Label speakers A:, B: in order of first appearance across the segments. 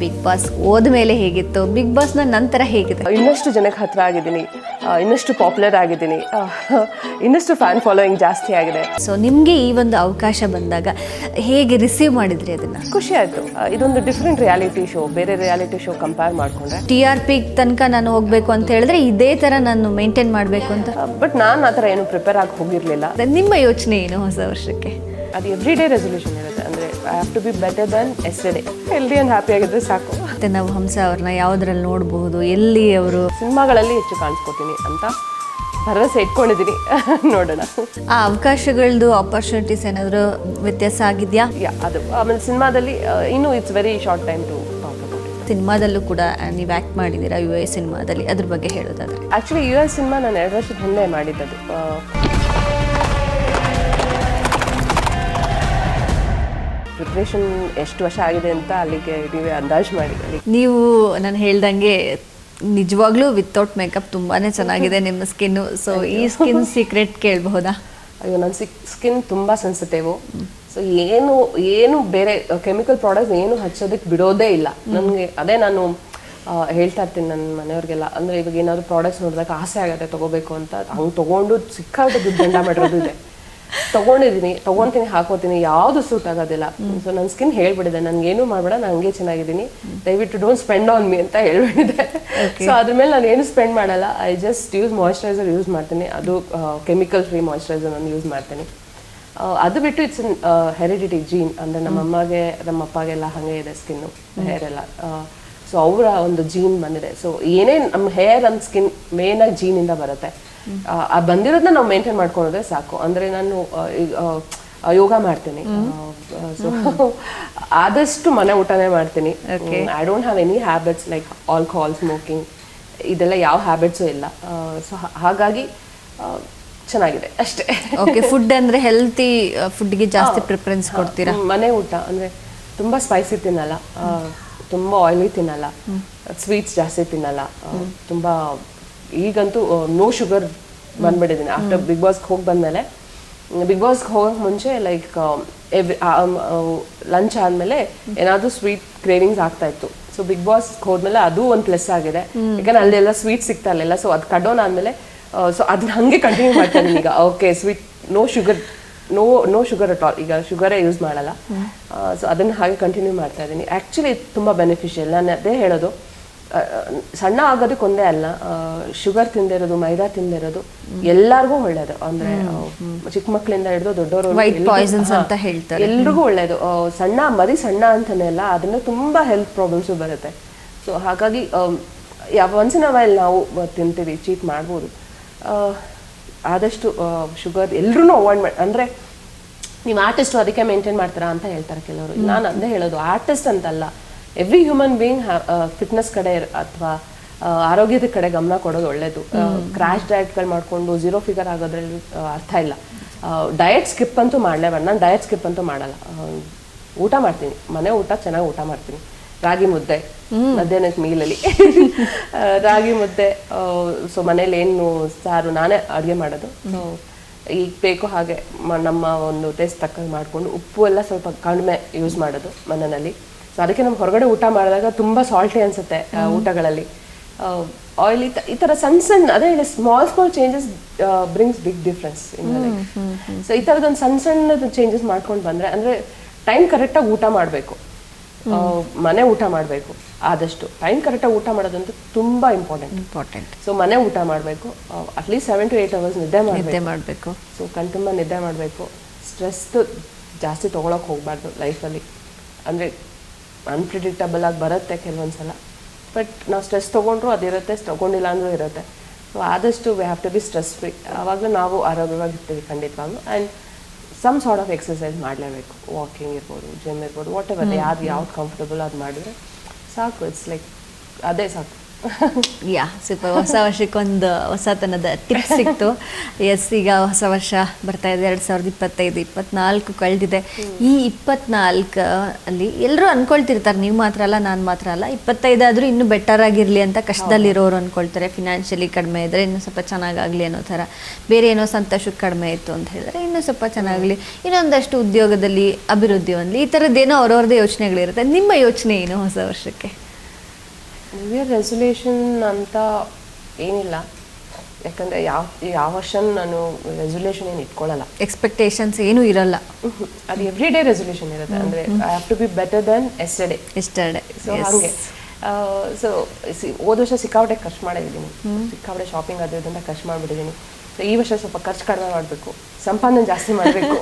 A: Big boss ಹೋದ್ಮೇಲೆ ಹೇಗಿತ್ತು big ಬಾಸ್ನ ನಂತರ ಹೇಗಿದೆ?
B: ಇನ್ನಷ್ಟು ಜನಕ್ಕೆ ಹತ್ರ ಆಗಿದ್ದೀನಿ ಇನ್ನಷ್ಟು ಪಾಪ್ಯುಲರ್ ಆಗಿದ್ದೀನಿ ಇನ್ನಷ್ಟು ಫ್ಯಾನ್ ಫಾಲೋಯಿಂಗ್ ಜಾಸ್ತಿ ಆಗಿದೆ.
A: ಸೊ ನಿಮಗೆ ಈ ಒಂದು ಅವಕಾಶ ಬಂದಾಗ ಹೇಗೆ ರಿಸೀವ್ ಮಾಡಿದ್ರಿ ಅದನ್ನು?
B: ಖುಷಿ ಆಯಿತು. ಇದೊಂದು ಡಿಫ್ರೆಂಟ್ ರಿಯಾಲಿಟಿ ಶೋ ಬೇರೆ ರಿಯಾಲಿಟಿ ಶೋ ಕಂಪೇರ್ ಮಾಡಿಕೊಂಡ್ರೆ.
A: ಟಿ ಆರ್ ಪಿ ತನಕ ನಾನು ಹೋಗಬೇಕು ಅಂತ ಹೇಳಿದ್ರೆ ಇದೇ ಥರ ನಾನು ಮೇಂಟೈನ್ ಮಾಡಬೇಕು ಅಂತ?
B: ಬಟ್ ನಾನು ಆ ಥರ ಏನು ಪ್ರಿಪೇರ್ ಆಗಿ ಹೋಗಿರಲಿಲ್ಲ.
A: ನಿಮ್ಮ ಯೋಚನೆ ಏನು ಹೊಸ ವರ್ಷಕ್ಕೆ?
B: ಅದು ಎವ್ರಿ ಡೇ ರೆಸೊಲ್ಯೂಷನ್ ಇರುತ್ತೆ. I have to be better than yesterday healthy and happy ಆಗಿದ್ರೆ ಸಾಕು.
A: ಮತ್ತೆ ನಾವು ಹಂಸ ಅವ್ರನ್ನ ಯಾವುದ್ರಲ್ಲಿ ನೋಡಬಹುದು ಎಲ್ಲಿ ಅವರು?
B: ಸಿನಿಮಾಗಳಲ್ಲಿ ಹೆಚ್ಚು ಕಾಣಿಸ್ಕೋತೀನಿ ಅಂತ ಭರವಸೆ ಇಟ್ಕೊಂಡಿದ್ದೀನಿ. ನೋಡೋಣ.
A: ಆ ಅವಕಾಶಗಳದ್ದು ಆಪರ್ಚುನಿಟೀಸ್ ಏನಾದರೂ ವ್ಯತ್ಯಾಸ ಆಗಿದೆಯಾ?
B: ಯಾ ಅದು. ಆಮೇಲೆ ಸಿನಿಮಾದಲ್ಲಿ ಇನ್ನೂ it's very short time to talk about
A: ಸಿನಿಮಾದಲ್ಲೂ ಕೂಡ ನೀವು ಆ್ಯಕ್ಟ್ ಮಾಡಿದ್ದೀರಾ? ಯು ಎ ಸಿನಿಮಾದಲ್ಲಿ ಅದ್ರ ಬಗ್ಗೆ ಹೇಳೋದಾದ್ರೆ.
B: ಆ್ಯಕ್ಚುಲಿ ಯು ಎ ಸಿನಿಮಾ ನಾನು ಎರಡು ವರ್ಷದ ಹಿಂದೆ ಮಾಡಿದ್ದದು. ಪ್ರಿಪ್ರೇಷನ್ ಎಷ್ಟು ವರ್ಷ ಆಗಿದೆ ಅಂತ ಅಲ್ಲಿಗೆ ನೀವೇ ಅಂದಾಜು ಮಾಡಿ.
A: ನೀವು ನಾನು ಹೇಳ್ದಂಗೆ ನಿಜವಾಗ್ಲೂ ವಿತೌಟ್ ಮೇಕಪ್ ತುಂಬಾನೇ ಚೆನ್ನಾಗಿದೆ ನಿಮ್ಮ ಸ್ಕಿನ್ನು ಸೊ ಈ ಸ್ಕಿನ್ ಸೀಕ್ರೆಟ್ ಕೇಳಬಹುದಾ?
B: ಅಯ್ಯೋ ನನ್ನ ಸಿಕ್ ಸ್ಕಿನ್ ತುಂಬ ಸೆನ್ಸಿಟಿವು ಸೊ ಏನು ಏನು ಬೇರೆ ಕೆಮಿಕಲ್ ಪ್ರಾಡಕ್ಟ್ಸ್ ಏನು ಹಚ್ಚೋದಕ್ಕೆ ಬಿಡೋದೇ ಇಲ್ಲ. ನನಗೆ ಅದೇ ನಾನು ಹೇಳ್ತಾ ಇರ್ತೀನಿ ನನ್ನ ಮನೆಯವ್ರಿಗೆಲ್ಲ. ಅಂದರೆ ಇವಾಗ ಏನಾದರೂ ಪ್ರಾಡಕ್ಟ್ಸ್ ನೋಡಿದಾಗ ಆಸೆ ಆಗುತ್ತೆ ತಗೋಬೇಕು ಅಂತ. ಹಂಗೆ ತೊಗೊಂಡು ಸಿಕ್ಕಾಟ ದುಡ್ಡು ದಂಡ ಮಾಡಿರೋದು ಇದೆ. ತೊಗೊಂಡಿದ್ದೀನಿ ತಗೊಂತೀನಿ ಹಾಕೋತೀನಿ ಯಾವುದು ಸೂಟ್ ಆಗೋದಿಲ್ಲ. ಸೊ ನನ್ನ ಸ್ಕಿನ್ ಹೇಳ್ಬಿಟ್ಟಿದೆ ನನಗೇನು ಮಾಡಬೇಡ ನಾನು ಹಂಗೆ ಚೆನ್ನಾಗಿದ್ದೀನಿ. ದಯವಿಟ್ಟು ಡೋಂಟ್ ಸ್ಪೆಂಡ್ ಆನ್ ಮಿ ಅಂತ ಹೇಳ್ಬಿಟ್ಟಿದೆ. ಸೊ ಅದ್ರ ಮೇಲೆ ನಾನು ಏನು ಸ್ಪೆಂಡ್ ಮಾಡಲ್ಲ I just use moisturizer use ಮಾಡ್ತೀನಿ. ಅದು ಕೆಮಿಕಲ್ ಫ್ರೀ ಮಾಯಿಶ್ಚರೈಸರ್ ನಾನು ಯೂಸ್ ಮಾಡ್ತೀನಿ. ಅದು ಬಿಟ್ಟು ಇಟ್ಸ್ ಹೆರಿಡಿಟಿ ಜೀನ್ ಅಂದರೆ ನಮ್ಮ ಅಮ್ಮಗೆ ನಮ್ಮ ಅಪ್ಪಗೆಲ್ಲ ಹಾಗೆ ಇದೆ ಸ್ಕಿನ್ನು ಹೇರ್ ಎಲ್ಲ. ಸೊ ಅವರ ಒಂದು ಜೀನ್ ಬಂದಿದೆ. ಸೊ ಏನೇ ನಮ್ಮ ಹೇರ್ ಅಂಡ್ ಸ್ಕಿನ್ ಮೇನ್ ಆಗಿ ಜೀನಿಂದ ಬರುತ್ತೆ. ಆ, ಬಂದಿರೋದನ್ನ ನಾವು ಮೇಂಟೈನ್ ಮಾಡ್ಕೊಳೋದೇ ಸಾಕು. ಅಂದ್ರೆ ನಾನು ಯೋಗ ಮಾಡ್ತೀನಿ. ಸೊ ಆದಷ್ಟು ಮನೆ ಊಟನೇ ಮಾಡ್ತೀನಿ. I don't have any habits like alcohol smoking ಇದೆಲ್ಲ ಯಾವ ಹ್ಯಾಬಿಟ್ಸು ಇಲ್ಲ. ಸೊ ಹಾಗಾಗಿ ಚೆನ್ನಾಗಿದೆ ಅಷ್ಟೇ.
A: ಓಕೆ ಫುಡ್ ಅಂದ್ರೆ ಹೆಲ್ತಿ ಫುಡ್ಗೆ ಜಾಸ್ತಿ ಪ್ರಿಫರೆನ್ಸ್ ಕೊಡ್ತೀರಾ?
B: ಮನೆ ಊಟ ಅಂದ್ರೆ ತುಂಬಾ ಸ್ಪೈಸಿ ತಿನ್ನಲ್ಲ. ತುಂಬಾ ಆಯಿಲಿ ತಿನ್ನಲ್ಲ. ಸ್ವೀಟ್ಸ್ ಜಾಸ್ತಿ ತಿನ್ನಲ್ಲ. ತುಂಬಾ ಈಗಂತೂ ನೋ ಶುಗರ್ ಬಂದ್ಬಿಟ್ಟಿದ್ದೀನಿ. ಆಫ್ಟರ್ ಬಿಗ್ ಬಾಸ್ಗೆ ಹೋಗಿ ಬಂದ್ಮೇಲೆ ಬಿಗ್ ಬಾಸ್ಗೆ ಹೋಗೋಕೆ ಮುಂಚೆ ಲೈಕ್ ಎವ್ರಿ ಲಂಚ್ ಆದಮೇಲೆ ಏನಾದರೂ ಸ್ವೀಟ್ ಕ್ರೇವಿಂಗ್ಸ್ ಆಗ್ತಾ ಇತ್ತು. ಸೊ ಬಿಗ್ ಬಾಸ್ ಹೋದ್ಮೇಲೆ ಅದು ಒಂದು ಪ್ಲಸ್ ಆಗಿದೆ. ಯಾಕಂದ್ರೆ ಅಲ್ಲೆಲ್ಲ ಸ್ವೀಟ್ ಸಿಗ್ತಾ ಇರಲಿಲ್ಲ. ಸೊ ಅದು ಕಡೋನ್ ಆದಮೇಲೆ ಸೊ ಅದನ್ನ ಹಂಗೆ ಕಂಟಿನ್ಯೂ ಮಾಡ್ತಾ ಇದೀನಿ ಈಗ. Okay sweet no sugar no no sugar at all ಈಗ ಶುಗರೇ ಯೂಸ್ ಮಾಡಲ್ಲ. ಸೊ ಅದನ್ನು ಹಾಗೆ ಕಂಟಿನ್ಯೂ ಮಾಡ್ತಾ ಇದ್ದೀನಿ. ಆ್ಯಕ್ಚುಲಿ ತುಂಬ ಬೆನಿಫಿಷಿಯಲ್ ನಾನು ಅದೇ ಹೇಳೋದು. ಸಣ್ಣ ಆಗೋದಕ್ಕೊಂದೇ ಅಲ್ಲ ಶುಗರ್ ತಿಂದಿರೋದು ಮೈದಾ ತಿಂದಿರೋದು ಎಲ್ಲಾರ್ಗೂ ಒಳ್ಳೇದು. ಅಂದ್ರೆ ಚಿಕ್ಕ ಮಕ್ಕಳಿಂದ ಹಿಡಿದು ದೊಡ್ಡವರು
A: ಅಂತ ಹೇಳ್ತಾರೆ.
B: ಎಲ್ರಿಗೂ ಒಳ್ಳೇದು. ಸಣ್ಣ ಮರಿ ಸಣ್ಣ ಅಂತಾನೆ ಅಲ್ಲ ಅದನ್ನ ತುಂಬಾ ಹೆಲ್ತ್ ಪ್ರಾಬ್ಲಮ್ಸ್ ಬರುತ್ತೆ. ಸೊ ಹಾಗಾಗಿ ಯಾವ ಒನ್ಸ್ ಇನ್ ವೈಲ್ ನಾವು ತಿಂತೀವಿ ಚೀಟ್ ಮಾಡ್ಬೋದು. ಆದಷ್ಟು ಶುಗರ್ ಎಲ್ಲರೂ ಅವಾಯ್ಡ್ ಮಾಡಿ ಅಂದ್ರೆ ನೀವು ಆರ್ಟಿಸ್ಟ್ ಅದಕ್ಕೆ ಮೇಂಟೈನ್ ಮಾಡ್ತೀರಾ ಅಂತ ಹೇಳ್ತಾರೆ ಕೆಲವರು. ನಾನು ಅಂದೇ ಹೇಳೋದು ಆರ್ಟಿಸ್ಟ್ ಅಂತಲ್ಲ ಎವ್ರಿ ಹ್ಯೂಮನ್ ಬೀಯಿಂಗ್ ಫಿಟ್ನೆಸ್ ಕಡೆ ಅಥವಾ ಆರೋಗ್ಯದ ಕಡೆ ಗಮನ ಕೊಡೋದು ಒಳ್ಳೇದು. ಕ್ರಾಶ್ ಡಯಟ್ಗಳು ಮಾಡಿಕೊಂಡು ಝೀರೋ ಫಿಗರ್ ಆಗೋದ್ರಲ್ಲಿ ಅರ್ಥ ಇಲ್ಲ. ಡಯಟ್ ಸ್ಕಿಪ್ ಅಂತೂ ಮಾಡಲೇಬಾರ್ದು ನಾನು ಡಯಟ್ ಸ್ಕಿಪ್ ಅಂತೂ ಮಾಡಲ್ಲ. ಊಟ ಮಾಡ್ತೀನಿ. ಮನೆ ಊಟ ಚೆನ್ನಾಗಿ ಊಟ ಮಾಡ್ತೀನಿ. ರಾಗಿ ಮುದ್ದೆ ಮಧ್ಯಾಹ್ನಕ್ಕೆ ಮೀಲಲ್ಲಿ ರಾಗಿ ಮುದ್ದೆ ಸೊ ಮನೇಲಿ ಏನು ಸಾರು ನಾನೇ ಅಡುಗೆ ಮಾಡೋದು. ಸೊ ಈಗ ಬೇಕು ಹಾಗೆ ನಮ್ಮ ಒಂದು ಟೇಸ್ಟ್ ತಕ್ಕಂಗೆ ಮಾಡಿಕೊಂಡು ಉಪ್ಪು ಎಲ್ಲ ಸ್ವಲ್ಪ ಕಡಿಮೆ ಯೂಸ್ ಮಾಡೋದು ಮನೆಯಲ್ಲಿ. ಸೊ ಅದಕ್ಕೆ ನಮ್ಗೆ ಹೊರಗಡೆ ಊಟ ಮಾಡಿದಾಗ ತುಂಬ ಸಾಲ್ಟಿ ಅನ್ಸುತ್ತೆ ಊಟಗಳಲ್ಲಿ. ಆಯಿಲ್ ಈ ಥರ ಸಣ್ಣ ಸಣ್ಣ ಅದೇ ಹೇಳಿ small small changes brings big difference in so ಈ ಥರದೊಂದು ಸಣ್ಣ ಸಣ್ಣದು ಚೇಂಜಸ್ ಮಾಡ್ಕೊಂಡು ಬಂದರೆ ಅಂದರೆ ಟೈಮ್ ಕರೆಕ್ಟಾಗಿ ಊಟ ಮಾಡಬೇಕು. ಮನೆ ಊಟ ಮಾಡಬೇಕು. ಆದಷ್ಟು ಟೈಮ್ ಕರೆಕ್ಟಾಗಿ ಊಟ ಮಾಡೋದಂತೂ ತುಂಬ ಇಂಪಾರ್ಟೆಂಟ್
A: ಇಂಪಾರ್ಟೆಂಟ್
B: ಸೊ ಮನೆ ಊಟ ಮಾಡಬೇಕು. At least seven to eight hours ನಿದ್ದೆ ಮಾಡಬೇಕು.
A: ನಿದ್ದೆ ಮಾಡಬೇಕು.
B: ಸೊ ಕಣ್ ತುಂಬ ನಿದ್ದೆ ಮಾಡಬೇಕು. ಸ್ಟ್ರೆಸ್ ಜಾಸ್ತಿ ತೊಗೊಳಕ್ಕೆ ಹೋಗಬಾರ್ದು ಲೈಫಲ್ಲಿ ಅಂದರೆ ಅನ್ಪ್ರಿಡಿಕ್ಟಬಲ್ ಆಗಿ ಬರುತ್ತೆ ಕೆಲವೊಂದು ಸಲ ಬಟ್ ನಾವು ಸ್ಟ್ರೆಸ್ ತೊಗೊಂಡ್ರು ಅದಿರುತ್ತೆ ತೊಗೊಂಡಿಲ್ಲ ಅಂದ್ರೂ ಇರುತ್ತೆ. ಸೊ ಆದಷ್ಟು we have to be stress free ಆವಾಗಲೂ ನಾವು ಆರೋಗ್ಯವಾಗಿರ್ತೀವಿ ಖಂಡಿತವಾಗ್ಲೂ. And some sort of exercise ಮಾಡಲೇಬೇಕು. ವಾಕಿಂಗ್ ಇರ್ಬೋದು ಜಿಮ್ ಇರ್ಬೋದು ವಾಟ್ ಎವರ್ ಯಾವ್ದು ಯಾವ್ದು ಕಂಫರ್ಟಬಲ್ ಅದು ಮಾಡಿದ್ರೆ ಸಾಕು. ಇಟ್ಸ್ ಲೈಕ್ ಅದೇ ಸಾಕು.
A: ಯಾ ಸ್ವಲ್ಪ ಹೊಸ ವರ್ಷಕ್ಕೊಂದು ಹೊಸತನದ ಟಿಪ್ ಸಿಕ್ತು ಎಸ್ ಈಗ ಹೊಸ ವರ್ಷ ಬರ್ತಾ ಇದೆ ಎರಡ್ ಸಾವಿರದ ಇಪ್ಪತ್ತೈದು ಇಪ್ಪತ್ನಾಲ್ಕು ಕಳೆದಿದೆ. ಈ ಇಪ್ಪತ್ನಾಲ್ಕು ಅಲ್ಲಿ ಎಲ್ಲರೂ ಅನ್ಕೊಳ್ತಿರ್ತಾರೆ ನೀವು ಮಾತ್ರ ಅಲ್ಲ ನಾನು ಮಾತ್ರ ಅಲ್ಲ. ಇಪ್ಪತ್ತೈದಾದ್ರೂ ಇನ್ನೂ ಬೆಟರ್ ಆಗಿರಲಿ ಅಂತ ಕಷ್ಟದಲ್ಲಿರೋರು ಅನ್ಕೊಳ್ತಾರೆ. ಫಿನಾನ್ಷಿಯಲಿ ಕಡಿಮೆ ಇದ್ರೆ ಇನ್ನೂ ಸ್ವಲ್ಪ ಚೆನ್ನಾಗಾಗಲಿ ಅನ್ನೋ ಥರ. ಬೇರೆ ಏನೋ ಸಂತೋಷಕ್ಕೆ ಕಡಿಮೆ ಇತ್ತು ಅಂತ ಹೇಳಿದ್ರೆ ಇನ್ನೂ ಸ್ವಲ್ಪ ಚೆನ್ನಾಗಲಿ. ಇನ್ನೊಂದಷ್ಟು ಉದ್ಯೋಗದಲ್ಲಿ ಅಭಿವೃದ್ಧಿ ಹೊಂದಲಿ. ಈ ಥರದ್ದೇನೋ ಅವ್ರವ್ರದ್ದೇ ಯೋಚನೆಗಳಿರುತ್ತೆ. ನಿಮ್ಮ ಯೋಚನೆ ಏನು ಹೊಸ ವರ್ಷಕ್ಕೆ?
B: ನ್ಯೂ ಇಯರ್ ರೆಸೊಲ್ಯೂಷನ್ ಅಂತ ಏನಿಲ್ಲ. ಯಾಕಂದರೆ ಯಾವ ಯಾವ ವರ್ಷ ನಾನು ರೆಸೊಲ್ಯೂಷನ್ ಏನು ಇಟ್ಕೊಳ್ಳಲ್ಲ.
A: ಎಕ್ಸ್ಪೆಕ್ಟೇಷನ್ಸ್ ಏನೂ ಇರಲ್ಲ.
B: ಅದು ಎವ್ರಿ ಡೇ ರೆಸೊಲ್ಯೂಷನ್ ಇರುತ್ತೆ ಅಂದರೆ I have to be better than yesterday
A: yesterday
B: so ಹಾಗೆ. ಸೊ ಹೋದ ವರ್ಷ ಸಿಕ್ಕಾಪಟ್ಟೆ ಖರ್ಚು ಮಾಡಿದ್ದೀನಿ. ಸಿಕ್ಕಾಪಟ್ಟೆ ಶಾಪಿಂಗ್ ಅದು ಖರ್ಚು ಮಾಡಿಬಿಟ್ಟಿದ್ದೀನಿ. ಸೊ ಈ ವರ್ಷ ಸ್ವಲ್ಪ ಖರ್ಚು ಕಡಿಮೆ ಮಾಡಬೇಕು. ಸಂಪಾದನೆ ಜಾಸ್ತಿ ಮಾಡಬೇಕು.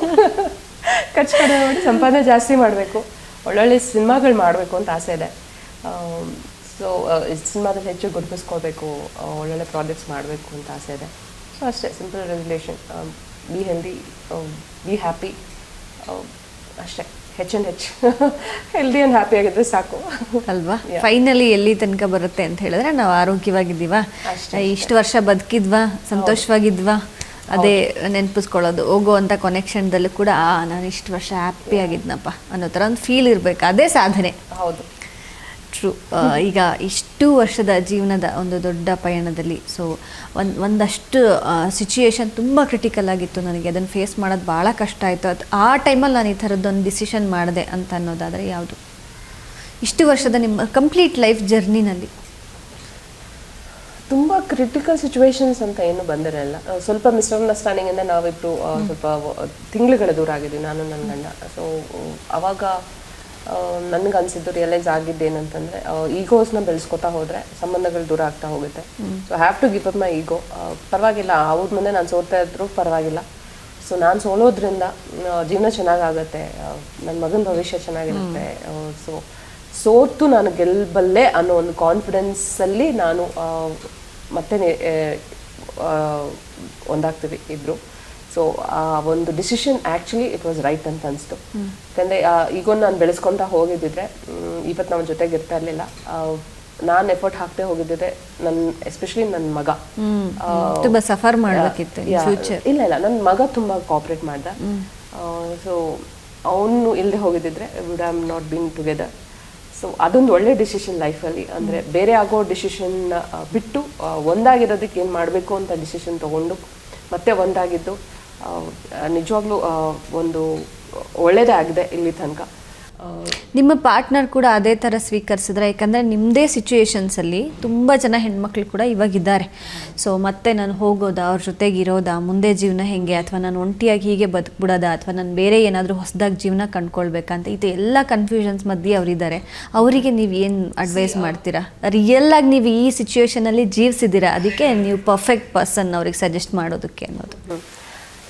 B: ಖರ್ಚು ಕಡಿಮೆ ಮಾಡಿ ಸಂಪಾದನೆ ಜಾಸ್ತಿ ಮಾಡಬೇಕು. ಒಳ್ಳೊಳ್ಳೆ ಸಿನಿಮಾಗಳು ಮಾಡಬೇಕು ಅಂತ ಆಸೆ ಇದೆ. ಸೊ ಸಿನಿಮಾದಲ್ಲಿ ಹೆಚ್ಚು ಗುರುತಿಸ್ಕೋಬೇಕು ಒಳ್ಳೊಳ್ಳೆ ಪ್ರಾಜೆಕ್ಟ್ಸ್ ಮಾಡಬೇಕು ಅಂತ ಆಸೆ ಇದೆ. ಸೊ ಅಷ್ಟೇ simple resolution be healthy be happy ಅಷ್ಟೇ H and H healthy and happy ಆಗಿದ್ರೆ ಸಾಕು.
A: ಅಲ್ವಾ? ಫೈನಲಿ ಎಲ್ಲಿ ತನಕ ಬರುತ್ತೆ ಅಂತ ಹೇಳಿದ್ರೆ ನಾವು ಆರೋಗ್ಯವಾಗಿದ್ದೀವಾ?
B: ಅಷ್ಟೇ,
A: ಇಷ್ಟು ವರ್ಷ ಬದುಕಿದ್ವಾ? ಸಂತೋಷವಾಗಿದ್ವಾ? ಅದೇ ನೆನಪಿಸ್ಕೊಳ್ಳೋದು. ಹೋಗೋ ಅಂತ ಕೊನೆಕ್ಷನ್ದಲ್ಲೂ ಕೂಡ ನಾನು ಇಷ್ಟು ವರ್ಷ ಹ್ಯಾಪಿ ಆಗಿದ್ನಪ್ಪ ಅನ್ನೋ ಥರ ಒಂದು ಫೀಲ್ ಇರಬೇಕು. ಅದೇ ಸಾಧನೆ.
B: ಹೌದು.
A: ಟ್ರೂ ಈಗ ಇಷ್ಟು ವರ್ಷದ ಜೀವನದ ಒಂದು ದೊಡ್ಡ ಪಯಣದಲ್ಲಿ. ಸೊ ಒಂದು ಒಂದಷ್ಟು ಸಿಚುಯೇಷನ್ ತುಂಬ ಕ್ರಿಟಿಕಲ್ ಆಗಿತ್ತು ನನಗೆ. ಅದನ್ನು ಫೇಸ್ ಮಾಡೋದು ಭಾಳ ಕಷ್ಟ ಆಯಿತು. ಅದು ಆ ಟೈಮಲ್ಲಿ ನಾನು ಈ ಥರದ್ದೊಂದು ಡಿಸಿಷನ್ ಮಾಡಿದೆ ಅಂತ ಅನ್ನೋದಾದರೆ ಯಾವುದು? ಇಷ್ಟು ವರ್ಷದ ನಿಮ್ಮ ಕಂಪ್ಲೀಟ್ ಲೈಫ್ ಜರ್ನಿನಲ್ಲಿ
B: ತುಂಬ ಕ್ರಿಟಿಕಲ್ ಸಿಚುವೇಶನ್ಸ್ ಅಂತ ಏನು ಬಂದಿರಲ್ಲ ಸ್ವಲ್ಪ ಮಿಸ್ಅಂಡರ್ಸ್ಟ್ಯಾಂಡಿಂಗ್ ಇಂದ ನಾವಿಬ್ರು ಸ್ವಲ್ಪ ತಿಂಗಳುಗಳ ದೂರ ಆಗಿದ್ವಿ ನಾನು ನನ್ನ ಗಂಡ. ಸೊ ಅವಾಗ ನನಗೆ ಅನ್ಸಿದ್ದು ರಿಯಲೈಸ್ ಆಗಿದ್ದೇನಂತಂದ್ರೆ ಈಗೋಸ್ನ ಬೆಳೆಸ್ಕೊತಾ ಹೋದ್ರೆ ಸಂಬಂಧಗಳು ದೂರ ಆಗ್ತಾ ಹೋಗುತ್ತೆ. So have to give up my ego ಪರವಾಗಿಲ್ಲ ಅವ್ರ ಮುಂದೆ ನಾನು ಸೋತಾ ಇದ್ರು ಪರವಾಗಿಲ್ಲ. ಸೊ ನಾನು ಸೋಲೋದ್ರಿಂದ ಜೀವನ ಚೆನ್ನಾಗಾಗತ್ತೆ ನನ್ನ ಮಗನ ಭವಿಷ್ಯ ಚೆನ್ನಾಗಿರುತ್ತೆ ಸೊ ಸೋತು ನಾನು ಗೆಲ್ಲಬಲ್ಲೆ ಅನ್ನೋ ಒಂದು ಕಾನ್ಫಿಡೆನ್ಸಲ್ಲಿ ನಾನು ಮತ್ತೆ ಒಂದಾಗ್ತೀವಿ ಇಬ್ರು. ಸೊ ಆ ಒಂದು decision actually it was right ಅಂತ ಅನಿಸ್ತು. ಯಾಕಂದರೆ ಈಗ ನಾನು ಬೆಳೆಸ್ಕೊಂತ ಹೋಗಿದ್ದಿದ್ರೆ ಇವತ್ತು ನಮ್ಮ ಜೊತೆಗೆ ಇರ್ತಾ ಇರಲಿಲ್ಲ. ನಾನು ಎಫರ್ಟ್ ಹಾಕ್ತೆ ಹೋಗಿದ್ದಿದ್ರೆ ನನ್ನ ಎಸ್ಪೆಷಲಿ ನನ್ನ ಮಗ.
A: ತುಂಬ ಸಫರ್ ಮಾಡಬೇಕಿತ್ತು
B: ಇಲ್ಲ ಇಲ್ಲ ನನ್ನ ಮಗ ತುಂಬ ಕೋಆಪ್ರೇಟ್ ಮಾಡ್ದ. ಸೊ ಅವನು ಇಲ್ಲದೆ ಹೋಗಿದ್ದಿದ್ರೆ would am not been together so ಅದೊಂದು ಒಳ್ಳೆ ಡಿಸಿಷನ್ ಲೈಫಲ್ಲಿ ಅಂದರೆ ಬೇರೆ ಆಗೋ ಡಿಸಿಷನ್ ಬಿಟ್ಟು ಒಂದಾಗಿರೋದಕ್ಕೆ ಏನು ಮಾಡಬೇಕು ಅಂತ ಡಿಸಿಷನ್ ತಗೊಂಡು ಮತ್ತೆ ಒಂದಾಗಿದ್ದು ನಿಜವಾಗ್ಲೂ ಒಂದು ಒಳ್ಳೆಯದೇ ಆಗಿದೆ ಇಲ್ಲಿ ತನಕ.
A: ನಿಮ್ಮ ಪಾರ್ಟ್ನರ್ ಕೂಡ ಅದೇ ಥರ ಸ್ವೀಕರಿಸಿದ್ರೆ ಯಾಕಂದರೆ ನಿಮ್ಮದೇ ಸಿಚುಯೇಷನ್ಸಲ್ಲಿ ತುಂಬ ಜನ ಹೆಣ್ಮಕ್ಳು ಕೂಡ ಇವಾಗಿದ್ದಾರೆ. ಸೊ ಮತ್ತೆ ನಾನು ಹೋಗೋದಾ ಅವ್ರ ಜೊತೆಗೆ ಇರೋದಾ ಮುಂದೆ ಜೀವನ ಹೇಗೆ ಅಥವಾ ನಾನು ಒಂಟಿಯಾಗಿ ಹೀಗೆ ಬದುಕ್ಬಿಡೋದಾ ಅಥವಾ ನಾನು ಬೇರೆ ಏನಾದರೂ ಹೊಸದಾಗಿ ಜೀವನ ಕಂಡ್ಕೊಳ್ಬೇಕಂತ ಇದು ಎಲ್ಲ ಕನ್ಫ್ಯೂಷನ್ಸ್ ಮಧ್ಯೆ ಅವರಿದ್ದಾರೆ. ಅವರಿಗೆ ನೀವು ಏನು ಅಡ್ವೈಸ್ ಮಾಡ್ತೀರಾ? ರಿಯಲ್ ಆಗಿ ನೀವು ಈ ಸಿಚುಯೇಷನಲ್ಲಿ ಜೀವಿಸಿದ್ದೀರಾ? ಅದಕ್ಕೆ ನೀವು ಪರ್ಫೆಕ್ಟ್ ಪರ್ಸನ್ ಅವ್ರಿಗೆ ಸಜೆಸ್ಟ್ ಮಾಡೋದಕ್ಕೆ ಅನ್ನೋದು.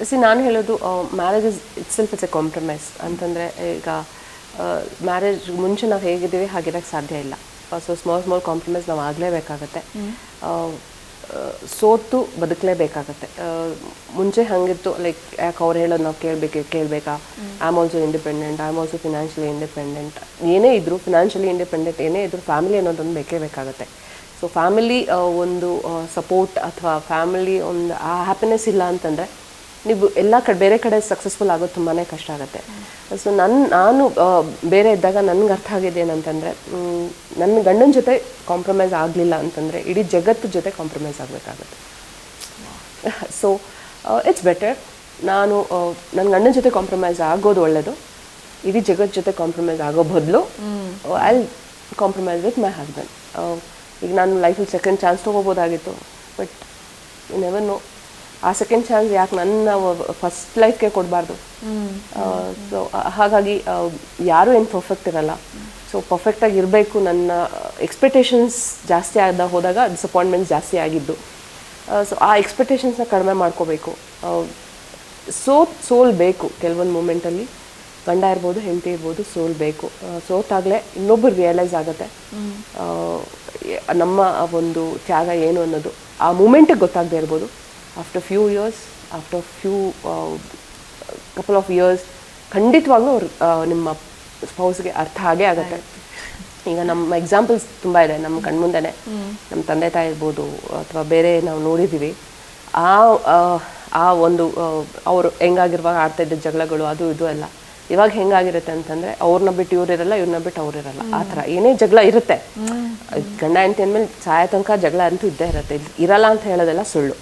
B: ಸಿ ನಾನು ಹೇಳೋದು marriage is itself it's a compromise ಅಂತಂದರೆ ಈಗ ಮ್ಯಾರೇಜ್ ಮುಂಚೆ ನಾವು ಹೇಗಿದ್ದೀವಿ ಹಾಗಿರೋಕ್ಕೆ ಸಾಧ್ಯ ಇಲ್ಲ. ಸೊ ಸ್ಮಾಲ್ ಸ್ಮಾಲ್ ಕಾಂಪ್ರಮೈಸ್ ನಾವು ಆಗಲೇಬೇಕಾಗತ್ತೆ. ಸೋತು ಬದುಕಲೇಬೇಕಾಗತ್ತೆ. ಮುಂಚೆ ಹಾಗಿತ್ತು ಲೈಕ್ ಯಾಕೆ ಅವ್ರು ಹೇಳೋದು ನಾವು ಕೇಳಬೇಕು ಕೇಳಬೇಕಾ? I am also independent I am also financially independent ಏನೇ ಇದ್ರು ಫಿನಾನ್ಷಿಯಲಿ ಇಂಡಿಪೆಂಡೆಂಟ್ ಏನೇ ಇದ್ರು ಫ್ಯಾಮಿಲಿ ಅನ್ನೋದೊಂದು ಬೇಕೇ ಬೇಕಾಗುತ್ತೆ. ಸೊ ಫ್ಯಾಮಿಲಿ ಒಂದು ಸಪೋರ್ಟ್ ಅಥವಾ ಫ್ಯಾಮಿಲಿ ಒಂದು ಆ ಹ್ಯಾಪಿನೆಸ್ ಇಲ್ಲ ಅಂತಂದರೆ ನೀವು ಎಲ್ಲ ಕಡೆ ಬೇರೆ ಕಡೆ ಸಕ್ಸಸ್ಫುಲ್ ಆಗೋದು ತುಂಬಾ ಕಷ್ಟ ಆಗುತ್ತೆ. ಸೊ ನನ್ನ ನಾನು ಬೇರೆ ಇದ್ದಾಗ ನನಗೆ ಅರ್ಥ ಆಗಿದೆ ಏನಂತಂದರೆ ನನ್ನ ಗಂಡನ ಜೊತೆ ಕಾಂಪ್ರಮೈಸ್ ಆಗಲಿಲ್ಲ ಅಂತಂದರೆ ಇಡೀ ಜಗತ್ತು ಜೊತೆ ಕಾಂಪ್ರಮೈಸ್ ಆಗಬೇಕಾಗುತ್ತೆ. ಸೊ ಇಟ್ಸ್ ಬೆಟರ್ ನಾನು ನನ್ನ ಗಂಡನ ಜೊತೆ ಕಾಂಪ್ರಮೈಸ್ ಆಗೋದು ಒಳ್ಳೆಯದು ಇಡೀ ಜಗತ್ ಜೊತೆ ಕಾಂಪ್ರಮೈಸ್ ಆಗೋ ಬದಲು I compromise with my husband ಈಗ ನಾನು ಲೈಫಲ್ಲಿ ಸೆಕೆಂಡ್ ಚಾನ್ಸ್ ತೊಗೋಬೋದಾಗಿತ್ತು ಬಟ್ ನೆವರ್ ನೋ ಆ ಸೆಕೆಂಡ್ ಚಾನ್ಸ್ ಯಾಕೆ ನನ್ನ ಫಸ್ಟ್ ಲೈಫ್ಗೆ ಕೊಡಬಾರ್ದು. ಸೊ ಹಾಗಾಗಿ ಯಾರೂ ಏನು ಪರ್ಫೆಕ್ಟ್ ಇರಲ್ಲ. ಸೊ ಪರ್ಫೆಕ್ಟಾಗಿ ಇರಬೇಕು ನನ್ನ ಎಕ್ಸ್ಪೆಕ್ಟೇಷನ್ಸ್ ಜಾಸ್ತಿ ಆದ ಹೋದಾಗ ಡಿಸಪಾಯಿಂಟ್ಮೆಂಟ್ಸ್ ಜಾಸ್ತಿ ಆಗಿದ್ದು. ಸೊ ಆ ಎಕ್ಸ್ಪೆಕ್ಟೇಷನ್ಸ್ನ ಕಡಿಮೆ ಮಾಡ್ಕೋಬೇಕು. ಸೋ ಸೋಲ್ ಬೇಕು ಕೆಲವೊಂದು ಮೂಮೆಂಟಲ್ಲಿ ಗಂಡ ಇರ್ಬೋದು ಹೆಂಡತಿ ಇರ್ಬೋದು ಸೋಲ್ ಬೇಕು. ಸೋತಾಗಲೇ ಇನ್ನೊಬ್ಬರು ರಿಯಲೈಸ್ ಆಗುತ್ತೆ. ನಮ್ಮ ಆ ಒಂದು ತ್ಯಾಗ ಏನು ಅನ್ನೋದು ಆ ಮೂಮೆಂಟಿಗೆ ಗೊತ್ತಾಗದೇ ಇರ್ಬೋದು. After few years after few couple of years ಖಂಡಿತವಾಗ್ಲೂ ಅವ್ರು ನಿಮ್ಮ ಸ್ಪೌಸ್ಗೆ ಅರ್ಥ ಹಾಗೆ ಆಗುತ್ತೆ. ಈಗ ನಮ್ಮ ಎಕ್ಸಾಂಪಲ್ಸ್ ತುಂಬ ಇದೆ. ನಮ್ಮ ಕಣ್ಮುಂದೆನೆ ನಮ್ಮ ತಂದೆ ತಾಯಿ ಇರ್ಬೋದು ಅಥವಾ ಬೇರೆ ನಾವು ನೋಡಿದ್ದೀವಿ. ಆ ಆ, ಒಂದು ಅವರು ಹೆಂಗಾಗಿರುವಾಗ ಆಡ್ತಾ ಇದ್ದ ಜಗಳಗಳು ಅದು ಇದು ಎಲ್ಲ. ಇವಾಗ ಹೆಂಗಾಗಿರುತ್ತೆ ಅಂತಂದ್ರೆ ಅವ್ರನ್ನ ಬಿಟ್ಟು ಇವ್ರು ಇರಲ್ಲ ಇವ್ರನ್ನ ಬಿಟ್ಟು ಅವ್ರು ಇರಲ್ಲ. ಆ ಥರ ಏನೇ ಜಗಳ ಇರುತ್ತೆ. ಗಂಡ ಹೆಂಡತಿ ಅಂದಮೇಲೆ ಸಾಯ ತನಕ ಜಗಳ ಅಂತೂ ಇದ್ದೇ ಇರುತ್ತೆ. ಇರಲ್ಲ ಅಂತ ಹೇಳೋದೆಲ್ಲ ಸುಳ್ಳು.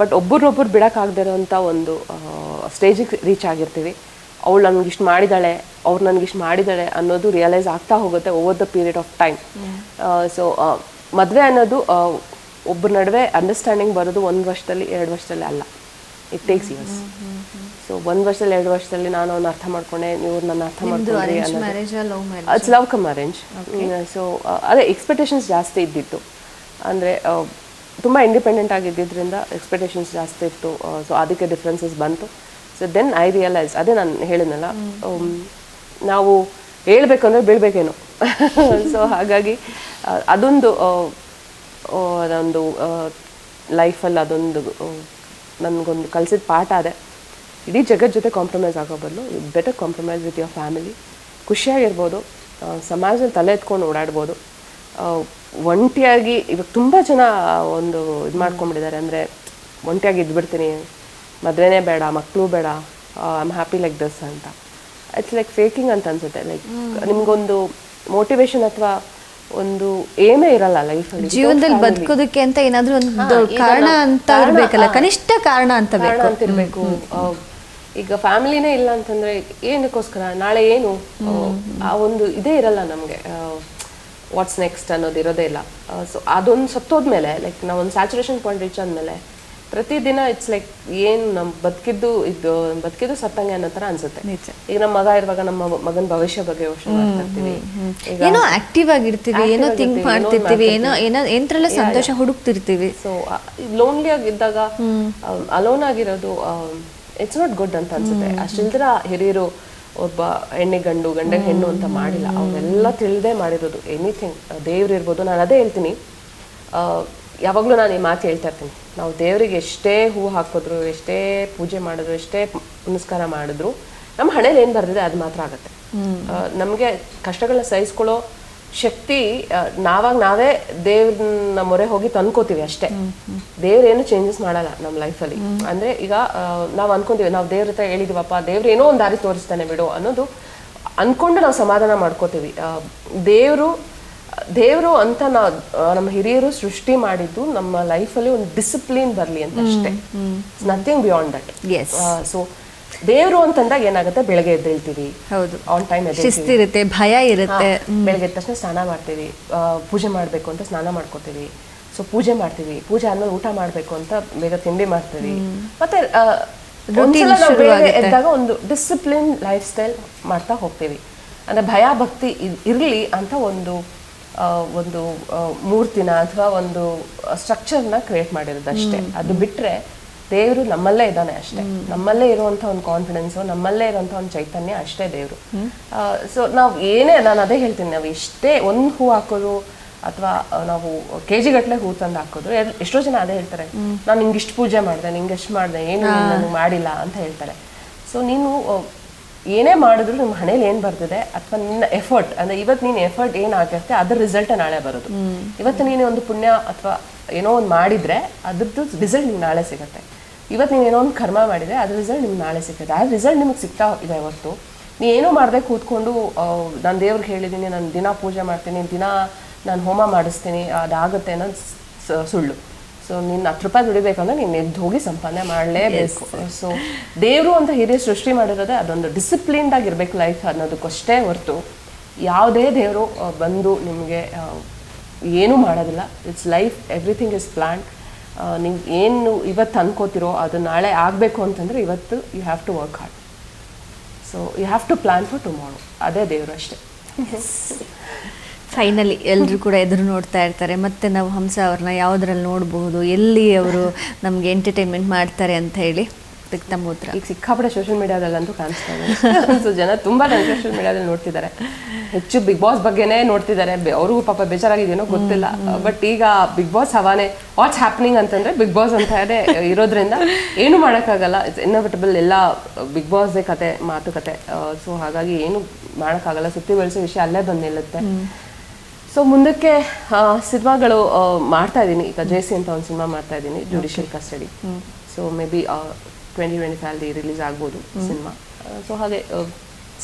B: ಬಟ್ ಒಬ್ಬರನ್ನೊಬ್ಬರು ಬಿಡೋಕ್ಕಾಗದೇ ಇರೋಂಥ ಒಂದು ಸ್ಟೇಜಿಗೆ ರೀಚ್ ಆಗಿರ್ತೀವಿ. ಅವಳು ನನಗೆ ಇಷ್ಟು ಮಾಡಿದಾಳೆ ಅವ್ರು ನನಗೆ ಇಷ್ಟು ಮಾಡಿದಾಳೆ ಅನ್ನೋದು ರಿಯಲೈಸ್ ಆಗ್ತಾ ಹೋಗುತ್ತೆ over the period of time so ಮದುವೆ ಅನ್ನೋದು ಒಬ್ಬರ ನಡುವೆ ಅಂಡರ್ಸ್ಟ್ಯಾಂಡಿಂಗ್ ಬರೋದು ಒಂದು ವರ್ಷದಲ್ಲಿ ಎರಡು ವರ್ಷದಲ್ಲಿ ಅಲ್ಲ. ಇಟ್ ಟೇಕ್ಸ್ ಇಯರ್ಸ್ ಸೊ ಒಂದು ವರ್ಷದಲ್ಲಿ ಎರಡು ವರ್ಷದಲ್ಲಿ ನಾನು ಅವ್ನ ಅರ್ಥ ಮಾಡ್ಕೊಂಡೆ ನೀವು ನನ್ನ ಅರ್ಥ it's love cum arrange so ಅದೇ ಎಕ್ಸ್ಪೆಕ್ಟೇಷನ್ಸ್ ಜಾಸ್ತಿ ಇದ್ದಿತ್ತು. ಅಂದರೆ ತುಂಬ ಇಂಡಿಪೆಂಡೆಂಟ್ ಆಗಿದ್ದರಿಂದ ಎಕ್ಸ್ಪೆಕ್ಟೇಷನ್ಸ್ ಜಾಸ್ತಿ ಇತ್ತು. ಸೊ ಅದಕ್ಕೆ ಡಿಫ್ರೆನ್ಸಸ್ ಬಂತು. ಸೊ ದೆನ್ ಐ ರಿಯಲೈಸ್ ಅದೇ ನಾನು ಹೇಳಿದ್ನಲ್ಲ ನಾವು ನಾವು ಹೇಳ್ಬೇಕಂದ್ರೆ ಬೀಳ್ಬೇಕೇನೋ. ಸೊ ಹಾಗಾಗಿ ಅದೊಂದು ಅದೊಂದು ಲೈಫಲ್ಲಿ ಅದೊಂದು ನನಗೊಂದು ಕಲಿಸಿದ ಪಾಠ ಅದೇ. ಇಡೀ ಜಗತ್ ಜೊತೆ ಕಾಂಪ್ರಮೈಸ್ ಆಗೋ ಬದಲು better compromise with your family ಖುಷಿಯಾಗಿರ್ಬೋದು ಸಮಾಜದಲ್ಲಿ ತಲೆ ಎತ್ಕೊಂಡು ಓಡಾಡ್ಬೋದು. ಒಂಟಿಯಾಗಿ ಇವಾಗ ತುಂಬ ಜನ ಒಂದು ಇದು ಮಾಡ್ಕೊಂಡ್ಬಿಟ್ಟಿದ್ದಾರೆ. ಅಂದರೆ ಒಂಟಿಯಾಗಿ ಇದ್ಬಿಡ್ತೀನಿ. ಮದುವೆನೇ ಬೇಡ ಮಕ್ಕಳು ಬೇಡ I am happy like this ಅಂತ. ಇಟ್ಸ್ ಲೈಕ್ ಫೇಕಿಂಗ್ ಅಂತ ಅನ್ಸುತ್ತೆ. ಲೈಕ್ ನಿಮ್ಗೊಂದು ಮೋಟಿವೇಶನ್ ಅಥವಾ ಒಂದು ಏನೇ ಇರಲ್ಲ ಲೈಫಲ್ಲಿ
A: ಜೀವನದಲ್ಲಿ ಬದುಕೋದಕ್ಕೆ ಅಂತ ಏನಾದರೂ ಒಂದು ಕಾರಣ ಅಂತ ಇರಬೇಕಲ್ಲ ಕನಿಷ್ಠ ಕಾರಣ ಅಂತ
B: ಅಂತ ಇರ್ಬೇಕು. ಈಗ ಫ್ಯಾಮಿಲಿನೇ ಇಲ್ಲ ಅಂತಂದ್ರೆ ಏನಕ್ಕೋಸ್ಕರ? ನಾಳೆ ಏನು? ಆ ಒಂದು ಇದೇ ಇರಲ್ಲ ನಮಗೆ. ವಾಟ್ಸ್ ನೆಕ್ಸ್ಟ್ ಅನ್ನೋದು ಇರೋದೇ ಇಲ್ಲ. ಸೊ ಅದೊಂದು ಸತ್ತೋದ್ಮೇಲೆ ಲೈಕ್ ನಾವು ಒಂದು ಸ್ಯಾಚುರೇಷನ್ ಪಾಯಿಂಟ್ ರೀಚ್ ಆದ್ಮೇಲೆ ಪ್ರತಿದಿನ ಇಟ್ಸ್ ಲೈಕ್ ಏನು ನಮ್ಮ ಬದುಕಿದ್ದು ಇದು ಬದುಕಿದ್ದು ಸತ್ತಂಗೆ ಅನ್ನೋ ಥರ ಅನ್ಸುತ್ತೆ. ಈಗ ನಮ್ಮ ಮಗ ಇರುವಾಗ ನಮ್ಮ ಮಗನ ಭವಿಷ್ಯ ಬಗ್ಗೆ ಯೋಚನೆ
A: ಏನೋ ಆಕ್ಟಿವ್ ಆಗಿರ್ತೀವಿ ಏನೋ ಥಿಂಕ್ ಮಾಡ್ತಿರ್ತೀವಿ ಏನೋ ಏನೋ ಸಂತೋಷ ಹುಡುಕ್ತಿರ್ತೀವಿ.
B: ಸೊ ಲೋನ್ಲಿ ಆಗಿದ್ದಾಗ ಅಲೋನ್ ಆಗಿರೋದು ಇಟ್ಸ್ ನಾಟ್ ಗುಡ್ ಅಂತ ಅನ್ಸುತ್ತೆ. ಅಷ್ಟಿಲ್ದ್ರ ಹಿರಿಯರು ಒಬ್ಬ ಹೆಣ್ಣೆ ಗಂಡು ಗಂಡ ಹೆಣ್ಣು ಅಂತ ಮಾಡಿಲ್ಲ. ಅವರೆಲ್ಲ ತಿಳಿದೇ ಮಾಡಿರೋದು. ಎನಿಥಿಂಗ್ ದೇವ್ರು ಇರ್ಬೋದು. ನಾನು ಅದೇ ಹೇಳ್ತೀನಿ. ಆ, ಯಾವಾಗಲೂ ನಾನು ಈ ಮಾತು ಹೇಳ್ತಾ ಇರ್ತೀನಿ. ನಾವು ದೇವರಿಗೆ ಎಷ್ಟೇ ಹೂ ಹಾಕಿದ್ರು ಎಷ್ಟೇ ಪೂಜೆ ಮಾಡಿದ್ರು ಎಷ್ಟೇ ಪುನಸ್ಕಾರ ಮಾಡಿದ್ರು ನಮ್ಮ ಹಣೆಯಲ್ಲಿ ಏನು ಬರ್ದಿದೆ ಅದು ಮಾತ್ರ ಆಗುತ್ತೆ. ನಮಗೆ ಕಷ್ಟಗಳನ್ನ ಸಹಿಸ್ಕೊಳ್ಳೋ ಶಕ್ತಿ ನಾವಾಗ ನಾವೇ ದೇವ್ರನ್ನ ಮೊರೆ ಹೋಗಿ ತಂದ್ಕೋತೀವಿ ಅಷ್ಟೇ. ದೇವ್ರೇನು ಚೇಂಜಸ್ ಮಾಡಲ್ಲ ನಮ್ಮ ಲೈಫಲ್ಲಿ ಅಂದ್ರೆ ಈಗ ನಾವು ಅನ್ಕೊಂತೀವಿ ನಾವು ದೇವ್ರ ಹತ್ರ ಹೇಳಿದೀವಪ್ಪ ದೇವ್ರ ಏನೋ ಒಂದು ದಾರಿ ತೋರಿಸ್ತಾನೆ ಬಿಡು ಅನ್ನೋದು ಅನ್ಕೊಂಡು ನಾವು ಸಮಾಧಾನ ಮಾಡ್ಕೋತೀವಿ. ದೇವರು ದೇವರು ಅಂತ ನಾವು ನಮ್ಮ ಹಿರಿಯರು ಸೃಷ್ಟಿ ಮಾಡಿದ್ದು ನಮ್ಮ ಲೈಫಲ್ಲಿ ಒಂದು ಡಿಸಿಪ್ಲಿನ್ ಬರಲಿ ಅಂತ ಅಷ್ಟೇ. Nothing beyond that. ಸೊ ದೇವರು ಅಂತಂದಾಗ ಏನಾಗುತ್ತೆ? ಬೆಳಗ್ಗೆ ಎದ್ದೇಳ್ತೀವಿ.
A: ಹೌದು.
B: ಆನ್ ಟೈಮ್
A: ಶಿಸ್ತಿರುತ್ತೆ ಭಯ ಇರುತ್ತೆ.
B: ಬೆಳಗ್ಗೆ ಎದ್ದ ತಕ್ಷಣ ಸ್ನಾನ ಮಾಡ್ತೀವಿ. ಪೂಜೆ ಮಾಡಬೇಕು ಅಂತ ಸ್ನಾನ ಮಾಡ್ಕೋತೀವಿ. ಸೊ ಪೂಜೆ ಮಾಡ್ತೀವಿ. ಪೂಜೆ ಆದ್ಮೇಲೆ ಊಟ ಮಾಡಬೇಕು ಅಂತ ಬೇಗ ತಿಂಡಿ ಮಾಡ್ತೀವಿ. ಮತ್ತೆ. ಎದ್ದಾಗ ಒಂದು ಡಿಸಿಪ್ಲಿನ್ ಲೈಫ್ ಸ್ಟೈಲ್ ಮಾಡ್ತಾ ಹೋಗ್ತೀವಿ. ಅಂದ್ರೆ ಭಯ ಭಕ್ತಿ ಇರಲಿ ಅಂತ ಒಂದು ಒಂದು ಮೂರ್ತಿನ ಅಥವಾ ಒಂದು ಸ್ಟ್ರಕ್ಚರ್ನ ಕ್ರಿಯೇಟ್ ಮಾಡಿರೋದು ಅಷ್ಟೇ. ಅದು ಬಿಟ್ರೆ ದೇವರು ನಮ್ಮಲ್ಲೇ ಇದ್ದಾನೆ ಅಷ್ಟೇ. ನಮ್ಮಲ್ಲೇ ಇರುವಂಥ ಒಂದು ಕಾನ್ಫಿಡೆನ್ಸ್ ನಮ್ಮಲ್ಲೇ ಇರುವಂಥ ಒಂದು ಚೈತನ್ಯ ಅಷ್ಟೇ ದೇವರು. ಸೊ ನಾವು ಏನೇ ನಾನು ಅದೇ ಹೇಳ್ತೀನಿ ನಾವು ಎಷ್ಟೇ ಒಂದು ಹೂ ಹಾಕೋದು ಅಥವಾ ನಾವು ಕೆ ಜಿ ಗಟ್ಟಲೆ ಹೂ ತಂದು ಹಾಕೋದು ಎಷ್ಟೋ ಜನ ಅದೇ ಹೇಳ್ತಾರೆ. ನಾನು ನಿಂಗೆ ಇಷ್ಟು ಪೂಜೆ ಮಾಡಿದೆ ನಿಂಗೆ ಎಷ್ಟು ಮಾಡಿದೆ ಏನು ನಾನು ಮಾಡಿಲ್ಲ ಅಂತ ಹೇಳ್ತಾರೆ. ಸೊ ನೀನು ಏನೇ ಮಾಡಿದ್ರು ನಿಮ್ಮ ಹಣೆಯಲ್ಲಿ ಏನು ಬರ್ತಿದೆ ಅಥವಾ ನಿನ್ನ ಎಫರ್ಟ್ ಅಂದ್ರೆ ಇವತ್ತು ನೀನು ಎಫರ್ಟ್ ಏನು ಆಗಿರುತ್ತೆ ಅದ್ರ ರಿಸಲ್ಟ್ ನಾಳೆ ಬರೋದು. ಇವತ್ತು ನೀನು ಒಂದು ಪುಣ್ಯ ಅಥವಾ ಏನೋ ಒಂದು ಮಾಡಿದ್ರೆ ಅದ್ರದ್ದು ರಿಸಲ್ಟ್ ನಿಮ್ಗೆ ನಾಳೆ ಸಿಗುತ್ತೆ. ಇವತ್ತು ನೀನು ಏನೋ ಒಂದು ಕರ್ಮ ಮಾಡಿದೆ ಅದ್ರ ರಿಸಲ್ಟ್ ನಿಮ್ಗೆ ನಾಳೆ ಸಿಗ್ತದೆ. ಆ ರಿಸಲ್ಟ್ ನಿಮಗೆ ಸಿಗ್ತಾ ಇದೆ ಇವತ್ತು ನೀ ಏನೂ ಮಾಡದೆ ಕೂತ್ಕೊಂಡು ನಾನು ದೇವ್ರಿಗೆ ಹೇಳಿದ್ದೀನಿ ನಾನು ದಿನ ಪೂಜೆ ಮಾಡ್ತೀನಿ ದಿನ ನಾನು ಹೋಮ ಮಾಡಿಸ್ತೀನಿ ಅದಾಗುತ್ತೆ ಅನ್ನೋದು ಸುಳ್ಳು. ಸೊ ನೀನು ಹತ್ತು ರೂಪಾಯಿ ದುಡಿಬೇಕಂದ್ರೆ ನೀನು ಎದ್ದು ಹೋಗಿ ಸಂಪಾದನೆ ಮಾಡಲೇಬೇಕು. ಸೊ ದೇವರು ಅಂತ ಹಿರಿಯ ಸೃಷ್ಟಿ ಮಾಡಿರೋದೇ ಅದೊಂದು ಡಿಸಿಪ್ಲಿನ್ಡ್ ಇರಬೇಕು ಲೈಫ್ ಅನ್ನೋದಕ್ಕಷ್ಟೇ ಹೊರತು. ಯಾವುದೇ ದೇವರು ಬಂದು ನಿಮಗೆ ಏನೂ ಮಾಡೋದಿಲ್ಲ. It's life everything is plan ನೀವು ಏನು ಇವತ್ತು ಅನ್ಕೋತಿರೋ ಅದು ನಾಳೆ ಆಗಬೇಕು ಅಂತಂದರೆ ಇವತ್ತು you have to work hard so you have to plan for tomorrow ಅದೇ ದೇವರು ಅಷ್ಟೇ.
A: ಫೈನಲಿ ಎಲ್ಲರೂ ಕೂಡ ಎದುರು ನೋಡ್ತಾ ಇರ್ತಾರೆ. ಮತ್ತೆ ನಾವು ಹಂಸ ಅವ್ರನ್ನ ಯಾವುದ್ರಲ್ಲಿ ನೋಡಬಹುದು ಎಲ್ಲಿ ಅವರು ನಮಗೆ ಎಂಟರ್ಟೈನ್ಮೆಂಟ್ ಮಾಡ್ತಾರೆ ಅಂತ ಹೇಳಿ. ಉತ್ತರ
B: ಈಗ ಸಿಕ್ಕಾಪಟ್ಟೆ ಸೋಷಿಯಲ್ ಮೀಡಿಯಾದಲ್ಲಂತೂ ಕಾಣಿಸ್ತಾ ಇದೆ. ಸೊ ಜನ ತುಂಬಾ ಸೋಷಿಯಲ್ ಮೀಡಿಯಾದಲ್ಲಿ ನೋಡ್ತಿದ್ದಾರೆ. ಹೆಚ್ಚು ಬಿಗ್ ಬಾಸ್ ಬಗ್ಗೆನೇ ನೋಡ್ತಿದ್ದಾರೆ. ಅವ್ರಿಗೂ ಪಾಪ ಬೇಜಾರಾಗಿದೆಯೋ ಗೊತ್ತಿಲ್ಲ. ಬಟ್ ಈಗ ಬಿಗ್ ಬಾಸ್ ಹವಾನೆ ವಾಟ್ಸ್ ಹ್ಯಾಪ್ನಿಂಗ್ ಅಂತಂದ್ರೆ ಬಿಗ್ ಬಾಸ್ ಅಂತ ಇರೋದ್ರಿಂದ ಏನು ಮಾಡೋಕ್ಕಾಗಲ್ಲ. ಇಟ್ಸ್ ಇನ್ನೋವಿಟಬಲ್ ಎಲ್ಲ ಬಿಗ್ ಬಾಸ್ದೇ ಕತೆ ಮಾತುಕತೆ ಸೊ ಹಾಗಾಗಿ ಏನು ಮಾಡೋಕ್ಕಾಗಲ್ಲ. ಸುತ್ತಿ ಬೆಳೆಸೋ ವಿಷಯ ಅಲ್ಲೇ ಬಂದು ನಿಲ್ಲುತ್ತೆ ಸೊ ಮುಂದಕ್ಕೆ ಸಿನಿಮಾಗಳು ಮಾಡ್ತಾ ಇದ್ದೀನಿ. ಈಗ ಜೆ ಸಿ ಅಂತ ಒಂದು ಸಿನಿಮಾ ಮಾಡ್ತಾ ಇದ್ದೀನಿ judicial custody so maybe twenty twenty ಫೈವಲ್ಲಿ release ಆಗ್ಬೋದು ಸಿನಿಮಾ. ಸೊ ಹಾಗೆ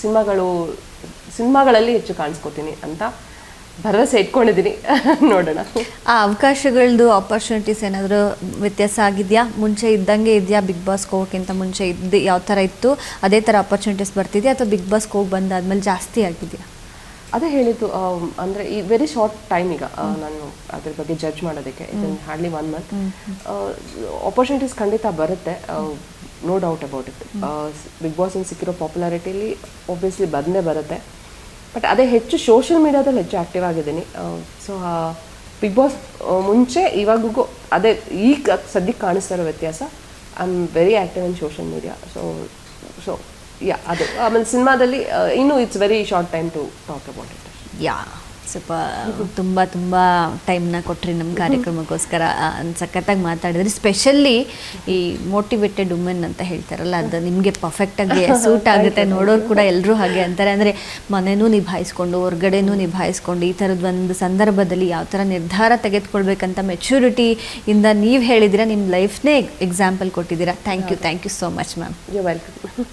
B: ಸಿನಿಮಾಗಳು ಸಿನಿಮಾಗಳಲ್ಲಿ ಹೆಚ್ಚು ಕಾಣಿಸ್ಕೋತೀನಿ ಅಂತ ಭರವಸೆ ಇಟ್ಕೊಂಡಿದ್ದೀನಿ. ನೋಡೋಣ.
A: ಆ ಅವಕಾಶಗಳದ್ದು ಆಪರ್ಚುನಿಟೀಸ್ ಏನಾದರೂ ವ್ಯತ್ಯಾಸ ಆಗಿದೆಯಾ? ಮುಂಚೆ ಇದ್ದಂಗೆ ಇದೆಯಾ ಬಿಗ್ ಬಾಸ್ಗೆ ಹೋಗೋಕ್ಕಿಂತ ಮುಂಚೆ ಇದ್ದು ಯಾವ ಥರ ಇತ್ತು? ಅದೇ ಥರ ಆಪರ್ಚುನಿಟೀಸ್ ಬರ್ತಿದೆಯಾ ಅಥವಾ ಬಿಗ್ ಬಾಸ್ಗೆ ಹೋಗಿ ಬಂದಾದ್ಮೇಲೆ ಜಾಸ್ತಿ ಆಗಿದೆಯಾ
B: ಅದೇ ಹೇಳಿದ್ದು ಅಂದರೆ ಈ ವೆರಿ ಶಾರ್ಟ್ ಟೈಮ್ ಈಗ ನಾನು ಅದ್ರ ಬಗ್ಗೆ ಜಡ್ಜ್ ಮಾಡೋದಕ್ಕೆ. ಹಾರ್ಡ್ಲಿ ಒನ್ ಮಂತ್ ಆಪರ್ಚುನಿಟೀಸ್ ಖಂಡಿತ ಬರುತ್ತೆ. No doubt about it big boss ಅಲ್ಲಿ ಸಿಕ್ಕಿರೋ ಪಾಪ್ಯುಲಾರಿಟಿಲಿ ಒಬ್ವಿಯಸ್ಲಿ ಬಂದೇ ಬರುತ್ತೆ. ಬಟ್ ಅದೇ ಹೆಚ್ಚು ಸೋಷಿಯಲ್ ಮೀಡಿಯಾದಲ್ಲಿ ಹೆಚ್ಚು ಆ್ಯಕ್ಟಿವ್ ಆಗಿದ್ದೀನಿ. ಸೊ ಬಿಗ್ ಬಾಸ್ ಮುಂಚೆ ಇವಾಗೂ ಅದೇ ಈಗ ಸದ್ಯಕ್ಕೆ ಕಾಣಿಸ್ತಾ ಇರೋ ವ್ಯತ್ಯಾಸ I am very active in social media so so yeah ಅದು. ಆಮೇಲೆ ಸಿನಿಮಾದಲ್ಲಿ ಇನ್ನೂ it's very short time to talk about it
A: yeah ಸ್ವಲ್ಪ ತುಂಬ ತುಂಬ ಟೈಮ್ನ ಕೊಟ್ರಿ ನಮ್ಮ ಕಾರ್ಯಕ್ರಮಕ್ಕೋಸ್ಕರ ಸಖತ್ತಾಗಿ ಮಾತಾಡಿದ್ರಿ. ಸ್ಪೆಷಲಿ ಈ ಮೋಟಿವೇಟೆಡ್ ವುಮೆನ್ ಅಂತ ಹೇಳ್ತಾರಲ್ಲ ಅದು ನಿಮಗೆ ಪರ್ಫೆಕ್ಟಾಗಿ ಸೂಟ್ ಆಗುತ್ತೆ. ನೋಡೋರು ಕೂಡ ಎಲ್ಲರೂ ಹಾಗೆ ಅಂತಾರೆ. ಅಂದರೆ ಮನೆನೂ ನಿಭಾಯಿಸ್ಕೊಂಡು ಹೊರ್ಗಡೆನೂ ನಿಭಾಯಿಸ್ಕೊಂಡು ಈ ಥರದ್ದು ಒಂದು ಸಂದರ್ಭದಲ್ಲಿ ಯಾವ ಥರ ನಿರ್ಧಾರ ತೆಗೆದುಕೊಳ್ಬೇಕಂತ ಮೆಚ್ಯೂರಿಟಿ ಇಂದ ನೀವು ಹೇಳಿದಿರ ನಿಮ್ಮ ಲೈಫ್ನೇ ಎಕ್ಸಾಂಪಲ್ ಕೊಟ್ಟಿದ್ದೀರಾ. Thank you thank you so much ma'am
B: you welcome